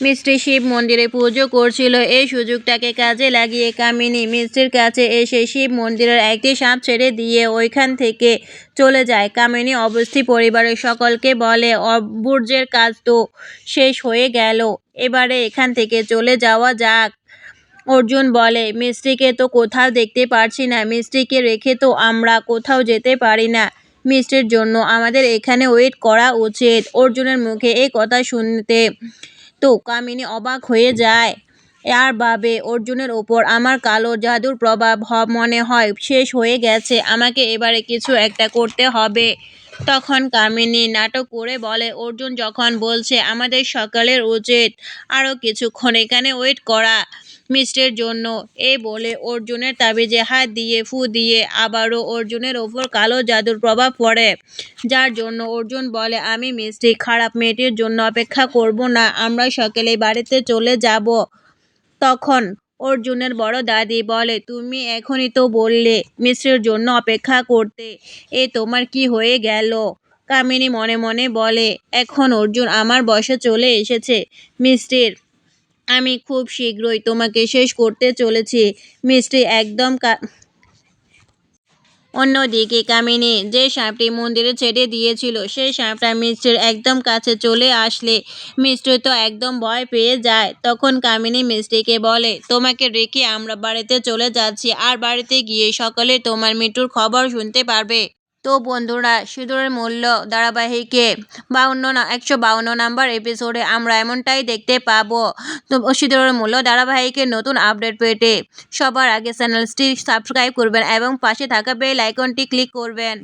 মিষ্টি শিব মন্দিরে পুজো করছিল। এই সুযোগটাকে কাজে লাগিয়ে কামিনী মিষ্টির কাছে এসে শিব মন্দিরের একটি সাপ ছেড়ে দিয়ে ওইখান থেকে চলে যায়। কামিনী অবস্থি পরিবারের সকলকে বলে, অবুর্জের কাজ তো শেষ হয়ে গেল, এবারে এখান থেকে চলে যাওয়া যাক। অর্জুন বলে মিষ্টিকে তো কোথাও দেখতে পারছি না মিষ্টিকে রেখে তো আমরা কোথাও যেতে পারি না। মিষ্টির জন্য আমাদের এখানে ওয়েট করা উচিত। অর্জুনের মুখে এই কথা শুনতে তো কামিনী অবাক হয়ে যায়। আর ভাবে অর্জুনের ওপর আমার কালো জাদুর প্রভাব মনে হয়, শেষ হয়ে গেছে, আমাকে এবারে কিছু একটা করতে হবে তখন কামিনী নাটক করে বলে, অর্জুন যখন বলছে আমাদের সকালের উচিত আরও কিছুক্ষণ এখানে ওয়েট করা মিষ্টির জন্য। এই বলে অর্জুনের তাবিজে হাত দিয়ে, ফু দিয়ে আবারও অর্জুনের ওপর কালো জাদুর প্রভাব পড়ে। যার জন্য অর্জুন বলে, আমি মিষ্টি, খারাপ মেয়েটির জন্য অপেক্ষা করব না আমরা সকলে বাড়িতে চলে যাব। তখন অর্জুনের বড় দাদি বলে, তুমি এখনই তো বললে মিষ্টির জন্য অপেক্ষা করতে, এ তোমার কি হয়ে গেল? কামিনী মনে মনে বলে, এখন অর্জুন আমার বয়সে চলে এসেছে মিষ্টির আমি খুব শীঘ্রই তোমাকে শেষ করতে চলেছি, মিষ্টি একদম কা- অন্যদিকে কামিনী যে সাপটি মন্দিরে ছেড়ে দিয়েছিল সেই সাপটা মিষ্টির একদম কাছে চলে আসলে মিষ্টি তো একদম ভয় পেয়ে যায়। তখন কামিনী মিষ্টিকে বলে, তোমাকে রেখে আমরা বাড়িতে চলে যাচ্ছি, আর বাড়িতে গিয়ে সকলে তোমার মৃত্যুর খবর শুনতে পারবে। তো বন্ধুরা, সিঁদুরের মূল্য, ধারাবাহিকে বাউন্ন একশো বাউন্ন নাম্বার এপিসোডে আমরা এমনটাই দেখতে পাবো। তো সিঁদুরের মূল্য ধারাবাহিকের নতুন আপডেট পেটে সবার আগে চ্যানেলটি সাবস্ক্রাইব করবেন এবং পাশে থাকা বেল আইকনটি ক্লিক করবেন।